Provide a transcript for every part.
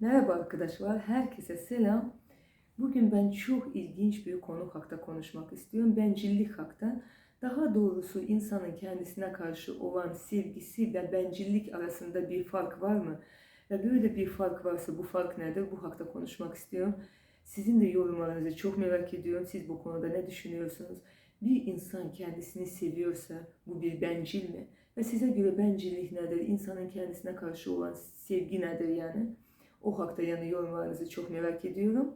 Merhaba arkadaşlar, herkese selam. Bugün ben çok ilginç bir konu hakkında konuşmak istiyorum. Bencillik hakkında. Daha doğrusu insanın kendisine karşı olan sevgisi ve bencillik arasında bir fark var mı? Ve böyle bir fark varsa bu fark nedir? Bu hakta konuşmak istiyorum. Sizin de yorumlarınızı çok merak ediyorum. Siz bu konuda ne düşünüyorsunuz? Bir insan kendisini seviyorsa bu bir bencil mi? Ve size göre bencillik nedir? İnsanın kendisine karşı olan sevgi nedir yani? O hakta yani yorumlarınızı çok merak ediyorum.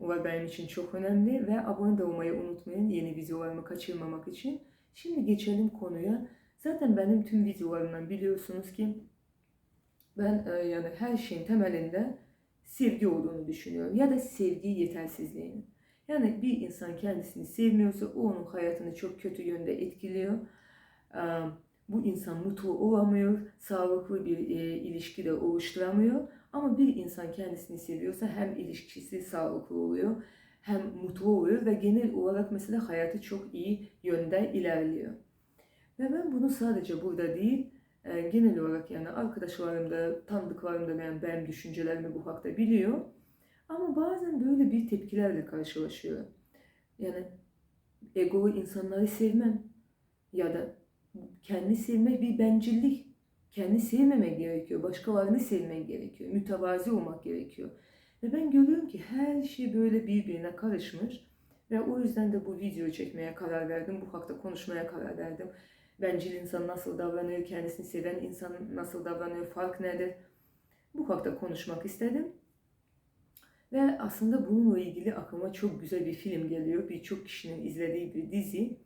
O var benim için çok önemli ve abone de olmayı unutmayın yeni videolarımı kaçırmamak için. Şimdi geçelim konuya. Zaten benim tüm videolarımdan biliyorsunuz ki ben e, yani her şeyin temelinde sevgi olduğunu düşünüyorum ya da sevgi yetersizliğinin. Yani bir insan kendisini sevmiyorsa o onun hayatını çok kötü yönde etkiliyor. Ee, Bu insan mutlu olamıyor, sağlıklı bir e, ilişki de oluşturamıyor. Ama bir insan kendisini seviyorsa hem ilişkisi sağlıklı oluyor, hem mutlu oluyor ve genel olarak mesela hayatı çok iyi yönde ilerliyor. Ve ben bunu sadece burada değil, e, genel olarak yani arkadaşlarım da, tanıdıklarım da yani benim düşüncelerimi bu hakta biliyor. Ama bazen böyle bir tepkilerle karşılaşıyorum. Yani egolu insanları sevmem ya da kendi sevmek bir bencillik. Kendi sevmemek gerekiyor. Başkalarını sevmek gerekiyor. Mütevazi olmak gerekiyor. Ve ben görüyorum ki her şey böyle birbirine karışmış. Ve o yüzden de bu video çekmeye karar verdim. Bu hakta konuşmaya karar verdim. Bencil insan nasıl davranıyor, kendisini seven insan nasıl davranıyor, fark nedir? Bu hakta konuşmak istedim. Ve aslında bununla ilgili aklıma çok güzel bir film geliyor. Birçok kişinin izlediği bir dizi.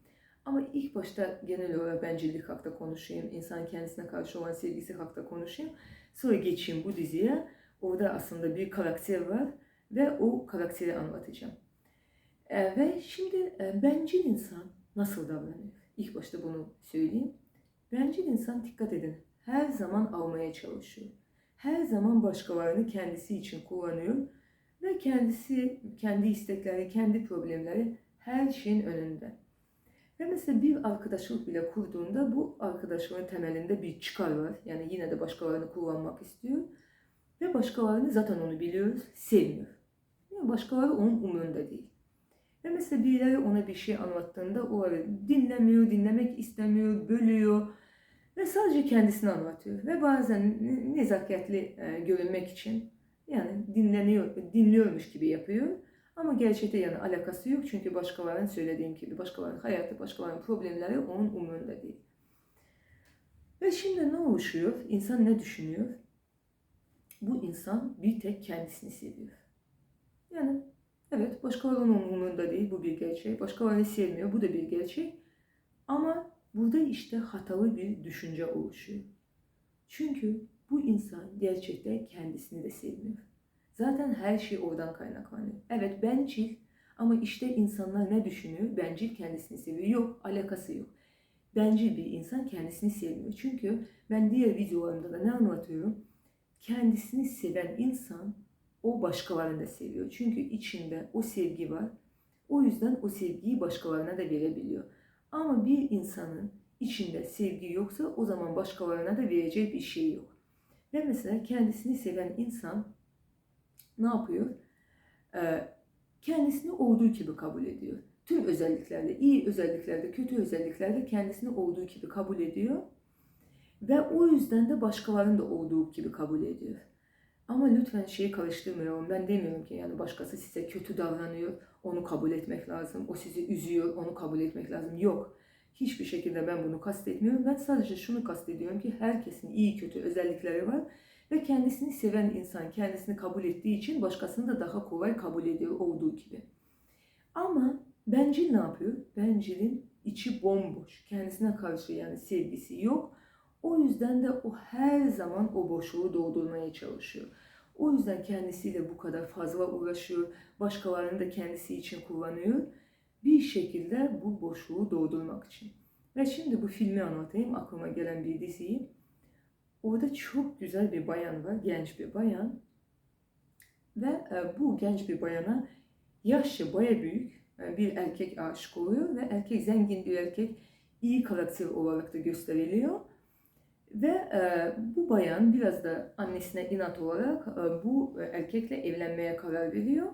Ama ilk başta genel olarak bencillik hakta konuşayım. İnsan kendisine karşı olan sevgisi hakta konuşayım. Sonra geçeyim bu diziye. Orada aslında bir karakter var ve o karakteri anlatacağım. E, ve şimdi e, bencil insan nasıl davranıyor? İlk başta bunu söyleyeyim. Bencil insan dikkat edin. Her zaman almaya çalışıyor. Her zaman başkalarını kendisi için kullanıyor ve kendisi kendi istekleri, kendi problemleri her şeyin önünde. Ve mesela bir arkadaşlık bile kurduğunda bu arkadaşlığın temelinde bir çıkar var. Yani yine de başkalarını kullanmak istiyor. Ve başkalarını zaten onu biliyoruz, sevmiyor. Yani başkaları onun umurunda değil. Ve mesela birileri ona bir şey anlattığında o arada dinlemiyor, dinlemek istemiyor, bölüyor. Ve sadece kendisini anlatıyor. Ve bazen nezaketli e, görünmek için yani dinleniyor, dinliyormuş gibi yapıyor. Ama gerçekte yani alakası yok çünkü başkalarının söylediğim gibi başkalarının hayatı, başkalarının problemleri onun umurunda değil. Ve şimdi ne oluşuyor? İnsan ne düşünüyor? Bu insan bir tek kendisini seviyor. Yani evet başkalarının umurunda değil bu bir gerçek. Başkalarını sevmiyor bu da bir gerçek. Ama burada işte hatalı bir düşünce oluşuyor. Çünkü bu insan gerçekten kendisini de sevmiyor. Zaten her şey oradan kaynaklanıyor. Evet bencil ama işte insanlar ne düşünüyor? Bencil kendisini seviyor. Yok alakası yok. Bencil bir insan kendisini sevmiyor. Çünkü ben diğer videolarımda da ne anlatıyorum? Kendisini seven insan o başkalarını da seviyor. Çünkü içinde o sevgi var. O yüzden o sevgiyi başkalarına da verebiliyor. Ama bir insanın içinde sevgi yoksa o zaman başkalarına da vereceği bir şey yok. Ve mesela kendisini seven insan ne yapıyor? Ee, kendisini olduğu gibi kabul ediyor. Tüm özelliklerle, iyi özelliklerde, kötü özelliklerde kendisini olduğu gibi kabul ediyor. Ve o yüzden de başkalarının da olduğu gibi kabul ediyor. Ama lütfen şeyi karıştırmayalım. Ben demiyorum ki yani başkası size kötü davranıyor, onu kabul etmek lazım. O sizi üzüyor, onu kabul etmek lazım. Yok. Hiçbir şekilde ben bunu kastetmiyorum. Ben sadece şunu kastediyorum ki herkesin iyi kötü özellikleri var ve kendisini seven insan kendisini kabul ettiği için başkasını da daha kolay kabul ediyor olduğu gibi. Ama bencil ne yapıyor? Bencilin içi bomboş. Kendisine karşı yani sevgisi yok. O yüzden de o her zaman o boşluğu doldurmaya çalışıyor. O yüzden kendisiyle bu kadar fazla uğraşıyor. Başkalarını da kendisi için kullanıyor. Bir şekilde bu boşluğu doldurmak için. Ve şimdi bu filmi anlatayım. Aklıma gelen bir diziyi. Orada çok güzel bir bayan var, genç bir bayan. Ve e, bu genç bir bayana yaşça baya büyük e, bir erkek aşık oluyor ve erkek zengin bir erkek iyi karakter olarak da gösteriliyor. Ve e, bu bayan biraz da annesine inat olarak bu erkekle evlenmeye karar veriyor.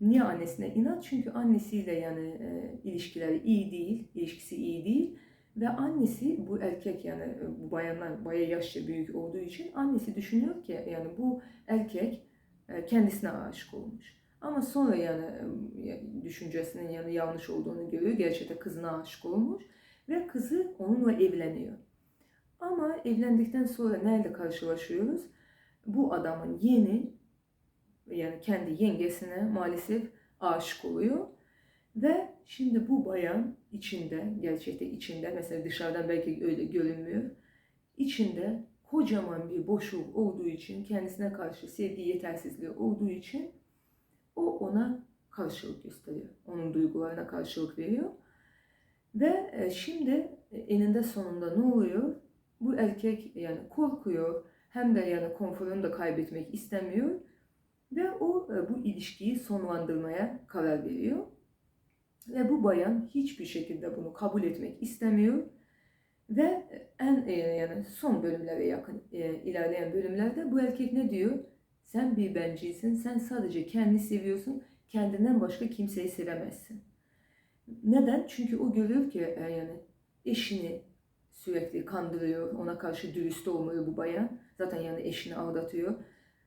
Niye annesine inat? Çünkü annesiyle yani ilişkileri iyi değil, ilişkisi iyi değil. Ve annesi bu erkek yani e, bu bayanlar baya yaşça büyük olduğu için annesi düşünüyor ki yani bu erkek e, kendisine aşık olmuş. Ama sonra yani e, düşüncesinin yani yanlış olduğunu görüyor. Gerçekten kızına aşık olmuş ve kızı onunla evleniyor. Ama evlendikten sonra nerede karşılaşıyoruz? Bu adamın yeni yani kendi yengesine maalesef aşık oluyor. Ve şimdi bu bayan içinde, gerçekte içinde, mesela dışarıdan belki öyle görünmüyor. içinde kocaman bir boşluk olduğu için, kendisine karşı sevgi yetersizliği olduğu için o ona karşılık gösteriyor. Onun duygularına karşılık veriyor. Ve e, şimdi eninde sonunda ne oluyor? Bu erkek yani korkuyor hem de yani konforunu da kaybetmek istemiyor ve o e, bu ilişkiyi sonlandırmaya karar veriyor. Ve bu bayan hiçbir şekilde bunu kabul etmek istemiyor ve en e, yani son bölümlere yakın e, ilerleyen bölümlerde bu erkek ne diyor? Sen bir bencilsin, sen sadece kendini seviyorsun, kendinden başka kimseyi sevemezsin. Neden? Çünkü o görüyor ki yani eşini sürekli kandırıyor, ona karşı dürüst olmuyor bu bayan. Zaten yani eşini aldatıyor.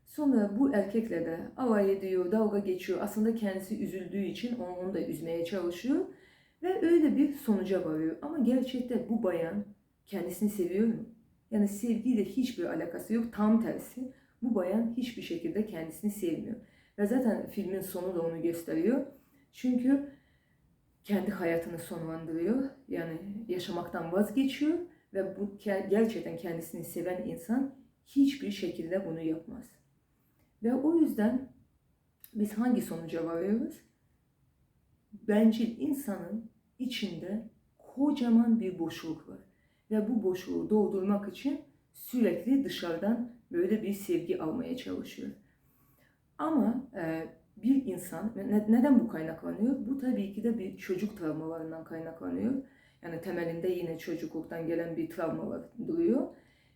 Sonra bu erkekle de alay ediyor, dalga geçiyor. Aslında kendisi üzüldüğü için onu, da üzmeye çalışıyor. Ve öyle bir sonuca varıyor. Ama gerçekte bu bayan kendisini seviyor mu? Yani sevgiyle hiçbir alakası yok. Tam tersi. Bu bayan hiçbir şekilde kendisini sevmiyor. Ve zaten filmin sonu da onu gösteriyor. Çünkü kendi hayatını sonlandırıyor. Yani yaşamaktan vazgeçiyor ve bu gerçekten kendisini seven insan hiçbir şekilde bunu yapmaz. Ve o yüzden biz hangi sonuca varıyoruz? Bencil insanın içinde kocaman bir boşluk var. Ve bu boşluğu doldurmak için sürekli dışarıdan böyle bir sevgi almaya çalışıyor. Ama e, bir insan neden bu kaynaklanıyor? Bu tabii ki de bir çocuk travmalarından kaynaklanıyor. Yani temelinde yine çocukluktan gelen bir travma var duruyor.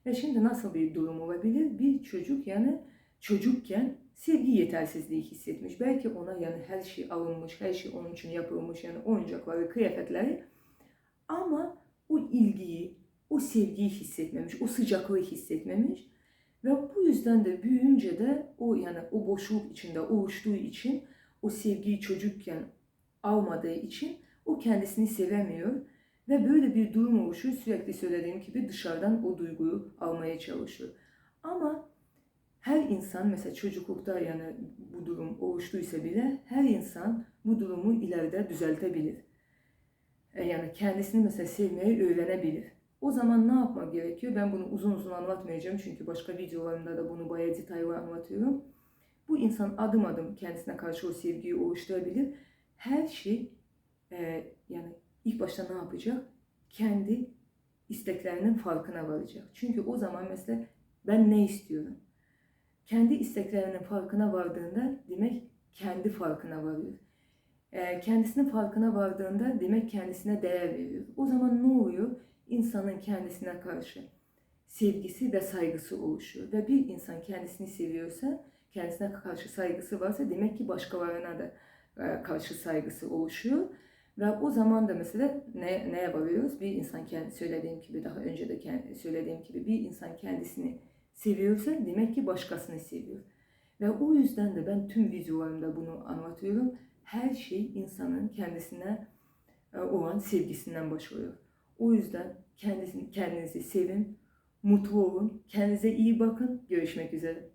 Ve şimdi nasıl bir durum olabilir? Bir çocuk yani çocukken sevgi yetersizliği hissetmiş. Belki ona yani her şey alınmış, her şey onun için yapılmış yani oyuncakları, kıyafetleri. Ama o ilgiyi, o sevgiyi hissetmemiş, o sıcaklığı hissetmemiş. Ve bu yüzden de büyüyünce de o yani o boşluk içinde oluştuğu için o sevgiyi çocukken almadığı için o kendisini sevemiyor. Ve böyle bir durum oluşuyor. Sürekli söylediğim gibi dışarıdan o duyguyu almaya çalışıyor. Ama her insan mesela çocuklukta yani bu durum oluştuysa bile her insan bu durumu ileride düzeltebilir. E, yani kendisini mesela sevmeyi öğrenebilir. O zaman ne yapmak gerekiyor? Ben bunu uzun uzun anlatmayacağım çünkü başka videolarımda da bunu bayağı detaylı anlatıyorum. Bu insan adım adım kendisine karşı o sevgiyi oluşturabilir. Her şey e, yani ilk başta ne yapacak? Kendi isteklerinin farkına varacak. Çünkü o zaman mesela ben ne istiyorum? Kendi isteklerinin farkına vardığında demek kendi farkına varıyor. E, kendisinin farkına vardığında demek kendisine değer veriyor. O zaman ne oluyor? insanın kendisine karşı sevgisi ve saygısı oluşuyor. Ve bir insan kendisini seviyorsa, kendisine karşı saygısı varsa demek ki başkalarına da e, karşı saygısı oluşuyor. Ve o zaman da mesela ne, neye varıyoruz? Bir insan kendi söylediğim gibi daha önce de kendi, söylediğim gibi bir insan kendisini seviyorsa demek ki başkasını seviyor. Ve o yüzden de ben tüm videolarımda bunu anlatıyorum. Her şey insanın kendisine e, olan sevgisinden başlıyor. O yüzden kendinizi, kendinizi sevin, mutlu olun, kendinize iyi bakın. Görüşmek üzere.